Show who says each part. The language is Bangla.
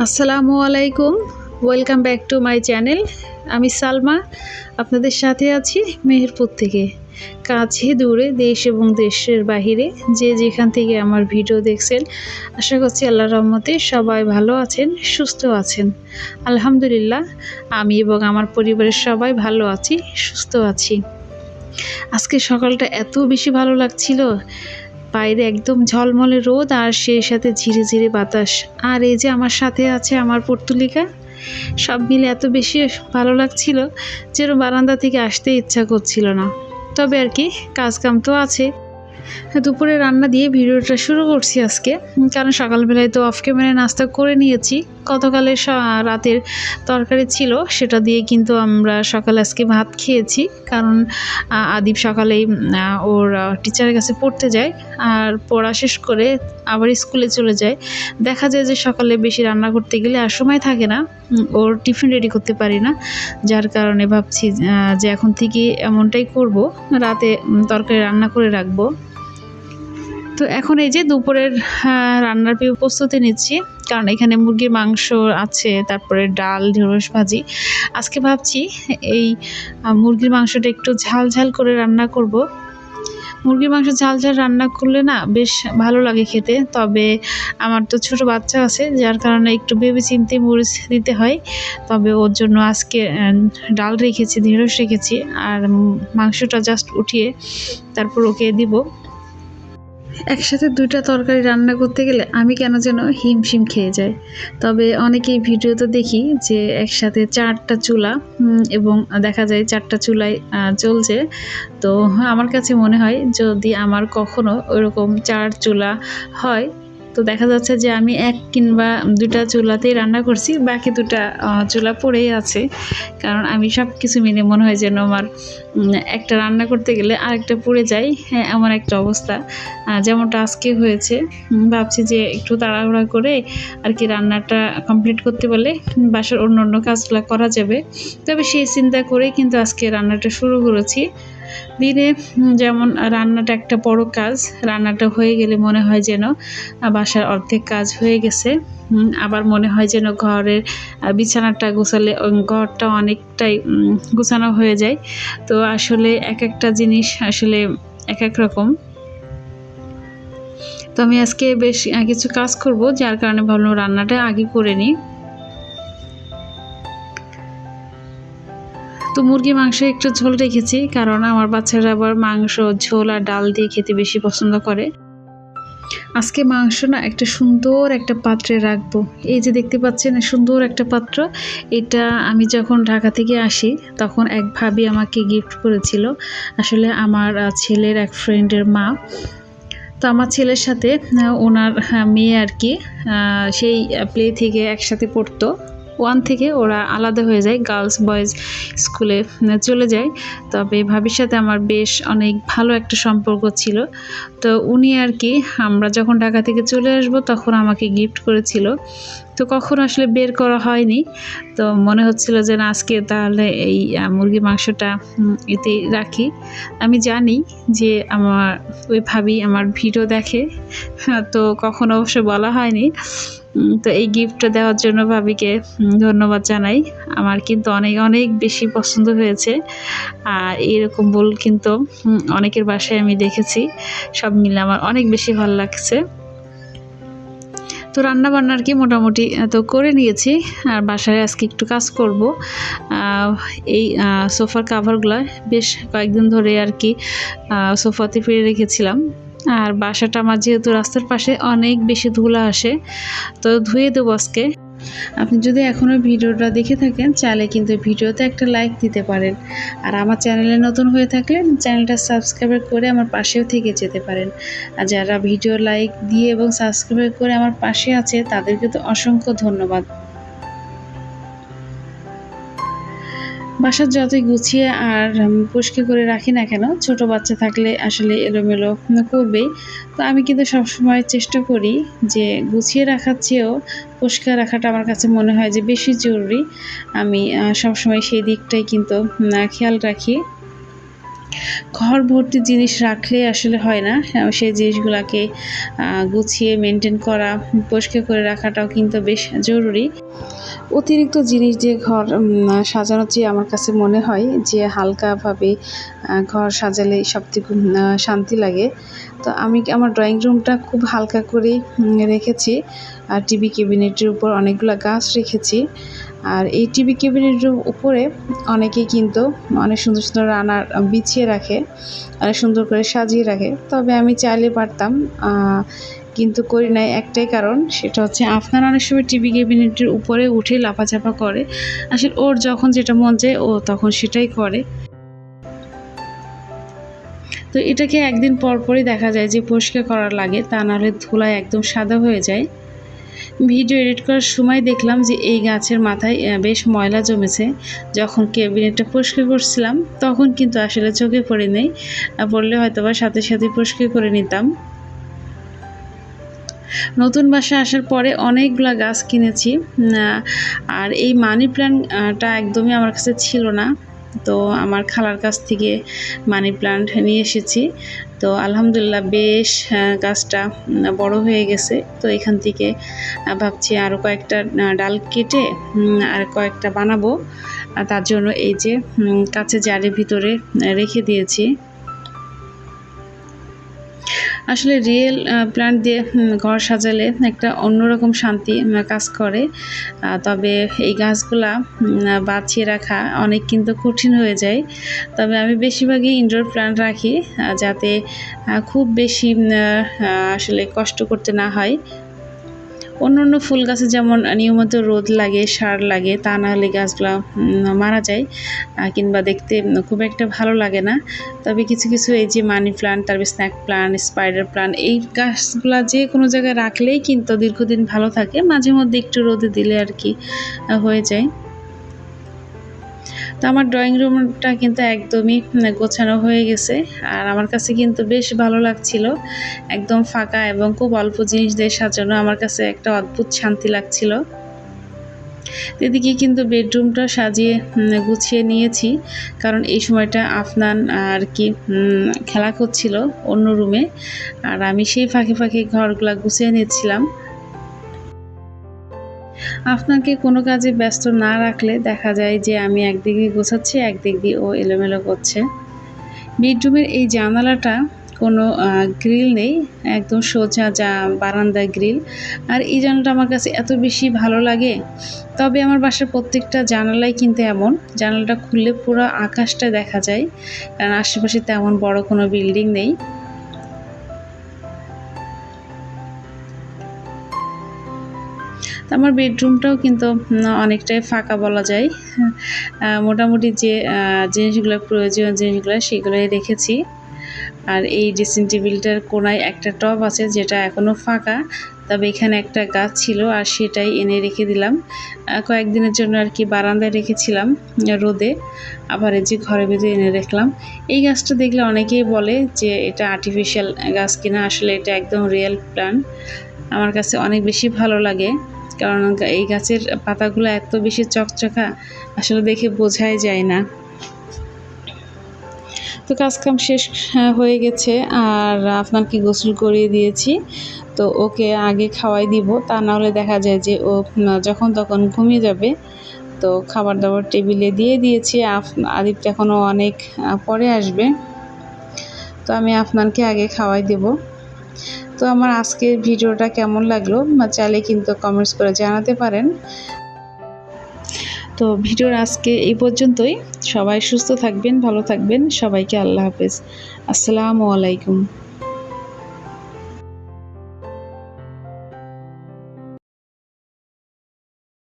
Speaker 1: আসসালামু আলাইকুম। Welcome back to my channel আমি সালমা, আপনাদের সাথে আছি মেহেরপুর থেকে। কাছে দূরে দেশ এবং দেশের বাহিরে যে যেখান থেকে আমার ভিডিও দেখছেন, আশা করছি আল্লাহ রহমতে সবাই ভালো আছেন, সুস্থ আছেন। আলহামদুলিল্লাহ, আমি এবং আমার পরিবারের সবাই ভালো আছি, সুস্থ আছি। আজকে সকালটা এত বেশি ভালো লাগছিল বাইরে একদম ঝলমলে রোদ আর সেই সাথে ঝিরে ঝিরে বাতাস। আর এই যে আমার সাথে আছে আমার পর্তুলিকা, সব মিলে এত বেশি ভালো লাগছিল যেন বারান্দা থেকে আসতে ইচ্ছা করছিল না। তবে আর কি কাজ কাম তো আছে। দুপুরে রান্না দিয়ে ভিডিওটা শুরু করছি আজকে। কারণ সকালবেলায় তো অফ ক্যামেরায় নাস্তা করে নিয়েছি। গতকালের রাতের তরকারি ছিল, সেটা দিয়ে কিন্তু আমরা সকালে আজকে ভাত খেয়েছি। কারণ আদিব সকালেই ওর টিচারের কাছে পড়তে যায় আর পড়া শেষ করে আবার স্কুলে চলে যায়। দেখা যায় যে সকালে বেশি রান্না করতে গেলে আর সময় থাকে না, ওর টিফিন রেডি করতে পারি না। যার কারণে ভাবছি যে এখন থেকে এমনটাই করব, রাতে তরকারি রান্না করে রাখব। তো এখন এই যে দুপুরের রান্নার প্রস্তুতি নিচ্ছি। কারণ এখানে মুরগির মাংস আছে, তারপরে ডাল, ঢেঁড়স ভাজি। আজকে ভাবছি এই মুরগির মাংসটা একটু ঝাল ঝাল করে রান্না করব। মুরগির মাংস ঝাল ঝাল রান্না করলে না বেশ ভালো লাগে খেতে। তবে আমার তো ছোট বাচ্চা আছে, যার কারণে একটু ভেবে চিনতে মরিচ দিতে হয়। তবে ওর জন্য আজকে ডাল রেখেছি, ঢেঁড়স রেখেছি। আর মাংসটা জাস্ট উঠিয়ে তারপর ওকে দিব। একসাথে দুইটা তরকারি রান্না করতে গেলে আমি কেন যেন হিমশিম খেয়ে যাই। তবে অনেকেই ভিডিওতে দেখি যে একসাথে চারটা চুলা এবং দেখা যায় চারটা চুলায় চলছে তো আমার কাছে মনে হয় যদি আমার কখনো ওইরকম চার চুলা হয় তো দেখা যাচ্ছে যে আমি এক কিংবা দুটা চুলাতেই রান্না করছি, বাকি দুটা চুলা পড়েই আছে। কারণ আমি সব কিছু মিলে মনে হয় যেন আমার একটা রান্না করতে গেলে আরেকটা পড়ে যায়। হ্যাঁ এমন একটা অবস্থা। যেমনটা আজকে হয়েছে ভাবছি যে একটু তাড়াহুড়া করে আর কি রান্নাটা কমপ্লিট করতে পারলে বাসার অন্য অন্য কাজগুলো করা যাবে। তবে সেই চিন্তা করেই কিন্তু আজকে রান্নাটা শুরু করেছি। দিনে যেমন রান্নাটা একটা বড় কাজ, রান্নাটা হয়ে গেলে মনে হয় যেন বাসার অর্ধেক কাজ হয়ে গেছে। আবার মনে হয় যেন ঘরের বিছানাটা গোছালে ঘরটা অনেকটাই গোছানো হয়ে যায়। তো আসলে এক একটা জিনিস আসলে এক এক রকম। তো আমি আজকে বেশ কিছু কাজ করব, যার কারণে ভাবলাম রান্নাটা আগে করে নিই। তো মুরগি মাংস একটু ঝোল রেখেছি, কারণ আমার বাচ্চারা আবার মাংস, ঝোল আর ডাল দিয়ে খেতে বেশি পছন্দ করে। আজকে মাংস না একটা সুন্দর একটা পাত্রে রাখব। এই যে দেখতে পাচ্ছেন, সুন্দর একটা পাত্র। এটা আমি যখন ঢাকা থেকে আসি, তখন এক ভাবি আমাকে গিফট করেছিল। আসলে আমার ছেলের এক ফ্রেন্ডের মা। তো আমার ছেলের সাথে ওনার মেয়ে আর কি সেই প্লে থেকে একসাথে পড়তো। ওয়ান থেকে ওরা আলাদা হয়ে যায় গার্লস বয়েজ স্কুলে চলে যায়। তবে ভাবির সাথে আমার বেশ অনেক ভালো একটা সম্পর্ক ছিল। তো উনি আর কি আমরা যখন ঢাকা থেকে চলে আসব তখন আমাকে গিফট করেছিল। তো কখনো আসলে বের করা হয়নি। তো মনে হচ্ছিল যে না আজকে তাহলে এই মুরগি মাংসটা উম, এতে রাখি। আমি জানি যে আমার ওই ভাবি আমার ভিডিও দেখে তো কখনো অবশ্য বলা হয়নি। তো এই গিফটটা দেওয়ার জন্য ভাবিকে ধন্যবাদ জানাই। আমার কিন্তু অনেক অনেক বেশি পছন্দ হয়েছে। আর এরকম বল কিন্তু অনেকের বাসায় আমি দেখেছি। সব মিলে আমার অনেক বেশি ভালো লাগছে। তো রান্না বান্না আর কি মোটামুটি তো করে নিয়েছি। আর বাসায় আজকে একটু কাজ করব। এই সোফার কাভারগুলো বেশ কয়েকদিন ধরে আর কি সোফাতে ফিরে রেখেছিলাম। আর বাসাটা আমার যেহেতু রাস্তার পাশে অনেক বেশি ধুলা আসে, তো ধুয়ে দেবো আজকে। আপনি যদি এখনও ভিডিওটা দেখে থাকেন, চাইলে কিন্তু ভিডিওতে একটা লাইক দিতে পারেন। আর আমার চ্যানেলে নতুন হয়ে থাকলে চ্যানেলটা সাবস্ক্রাইব করে আমার পাশেও থেকে যেতে পারেন। আর যারা ভিডিও লাইক দিয়ে এবং সাবস্ক্রাইব করে আমার পাশে আছে, তাদেরকে তো অসংখ্য ধন্যবাদ। বাসার যতই গুছিয়ে আর পরিষ্কার করে রাখি না কেন, ছোট বাচ্চা থাকলে আসলে এলোমেলো করবেই। তো আমি কিন্তু সবসময় চেষ্টা করি যে গুছিয়ে রাখার চেয়েও পরিষ্কার রাখাটা আমার কাছে মনে হয় যে বেশি জরুরি। আমি সবসময় সেই দিকটাই কিন্তু খেয়াল রাখি। ঘর ভর্তি জিনিস রাখলে আসলে হয় না সেই জিনিসগুলোকে গুছিয়ে মেনটেন করা, পরিষ্কার করে রাখাটাও কিন্তু বেশ জরুরি। অতিরিক্ত জিনিস দিয়ে ঘর সাজানোর চেয়ে আমার কাছে মনে হয় যে হালকাভাবে ঘর সাজালে সব থেকে শান্তি লাগে। তো আমি আমার ড্রয়িং রুমটা খুব হালকা করেই রেখেছি। আর টিভি ক্যাবিনেটের উপর অনেকগুলো গাছ রেখেছি। আর এই টিভি ক্যাবিনেটের উপরে অনেকেই কিন্তু অনেক সুন্দর সুন্দর রানার বিছিয়ে রাখে, অনেক সুন্দর করে সাজিয়ে রাখে। তবে আমি চাইলে পারতাম কিন্তু করি নাই একটাই কারণ, সেটা হচ্ছে আফগান অনেক সময় টিভি ক্যাবিনেটের উপরে উঠে লাফাচাপা করে। আসলে ওর যখন যেটা মন যায় ও তখন সেটাই করে। তো এটাকে একদিন পরপরই দেখা যায় যে পরিষ্কার করার লাগে, তা নাহলে ধুলায় একদম সাদা হয়ে যায়। ভিডিও এডিট করার সময় দেখলাম যে এই গাছের মাথায় বেশ ময়লা জমেছে। যখন ক্যাবিনেটটা পরিষ্কার করছিলাম, তখন কিন্তু আসলে চোখে পড়ে নেই। পড়লে হয়তো বা সাথে সাথে পরিষ্কার করে নিতাম। নতুন বাসা আসার পরে অনেকগুলা গাছ কিনেছি আর এই মানি প্ল্যান্টটা একদমই আমার কাছে ছিল না। তো আমার খালার কাছ থেকে মানি প্লান্ট নিয়ে এসেছি। তো আলহামদুলিল্লাহ বেশ গাছটা বড় হয়ে গেছে। তো এখান থেকে ভাবছি আরও কয়েকটা ডাল কেটে আর কয়েকটা বানাবো। তার জন্য এই যে কাছে জারের ভিতরে রেখে দিয়েছি। আসলে রিয়েল প্ল্যান্ট দিয়ে ঘর সাজালে একটা অন্যরকম শান্তি কাজ করে। তবে এই গাছগুলা বাঁচিয়ে রাখা অনেক কিন্তু কঠিন হয়ে যায়। তবে আমি বেশিরভাগই ইনডোর প্ল্যান্ট রাখি যাতে খুব বেশি আসলে কষ্ট করতে না হয়। অন্য অন্য ফুল গাছে যেমন নিয়মিত রোদ লাগে, সার লাগে, তা না হলে গাছগুলো মারা যায় কিংবা দেখতে খুব একটা ভালো লাগে না। তবে কিছু কিছু এই যে মানি প্লান্ট, তারপরে স্ন্যাক প্লান্ট, স্পাইডার প্লান্ট, এই গাছগুলো যে কোনো জায়গায় রাখলেই কিন্তু দীর্ঘদিন ভালো থাকে, মাঝে মধ্যে একটু রোদে দিলে আর কি হয়ে যায়। তো আমার ড্রয়িং রুমটা কিন্তু একদমই গোছানো হয়ে গেছে। আর আমার কাছে কিন্তু বেশ ভালো লাগছিল। একদম ফাঁকা এবং খুব অল্প জিনিস দিয়ে সাজানো আমার কাছে একটা অদ্ভুত শান্তি লাগছিল। এদিকে কিন্তু বেডরুমটা সাজিয়ে গুছিয়ে নিয়েছি। কারণ এই সময়টা আফনান আর কি খেলা করছিল অন্য রুমে আর আমি সেই ফাঁকে ফাঁকে ঘরগুলা গুছিয়ে নিচ্ছিলাম। আপনাকে কোনো কাজে ব্যস্ত না রাখলে দেখা যায় যে আমি একদিকে গোছাচ্ছি, একদিক দিয়ে ও এলোমেলো করছে। বেডরুমের এই জানালাটা কোনো গ্রিল নেই, একদম সোজা যা বারান্দায় গ্রিল। আর এই জানালাটা আমার কাছে এত বেশি ভালো লাগে। তবে আমার বাসার প্রত্যেকটা জানালাই কিন্তু এমন, জানালাটা খুললে পুরো আকাশটা দেখা যায়। কারণ আশেপাশে তেমন বড় কোনো বিল্ডিং নেই। আমার বেডরুমটাও কিন্তু অনেকটাই ফাঁকা বলা যায়। মোটামুটি যে জিনিসগুলো প্রয়োজনীয় জিনিসগুলো সেগুলোই রেখেছি। আর এই ড্রেসিং টেবিলটার কোনায় একটা টব আছে যেটা এখনও ফাঁকা, তবে এখানে একটা গাছ ছিল আর সেটাই এনে রেখে দিলাম। কয়েকদিনের জন্য আর কি বারান্দায় রেখেছিলাম, রোদে। আবার এই যে ঘরের ভিতরে এনে রাখলাম। এই গাছটা দেখলে অনেকেই বলে যে, এটা আর্টিফিশিয়াল গাছ কিনা, আসলে এটা একদম রিয়েল প্ল্যান্ট আমার কাছে অনেক বেশি ভালো লাগে। কারণ এই গাছের পাতাগুলো এত বেশি চকচকা, আসলে দেখে বোঝাই যায় না। তো কাজকাম শেষ হয়ে গেছে। আর আপনাকে গোসল করিয়ে দিয়েছি, তো ওকে আগে খাওয়াই দিব। তা না হলে দেখা যায় যে ও যখন তখন ঘুমিয়ে যাবে। তো খাবার দাবার টেবিলে দিয়ে দিয়েছি। আদিপ এখনও অনেক পরে আসবে। তো আমি আপনাকে আগে খাওয়াই দেবো। তো আমার আজকের ভিডিওটা কেমন লাগল? চাইলে কিন্তু কমেন্টস করে জানাতে পারেন। তো ভিডিওর আজকে এই পর্যন্তই। সবাই সুস্থ থাকবেন, ভালো থাকবেন। সবাইকে আল্লাহ হাফেজ। আসসালামু আলাইকুম।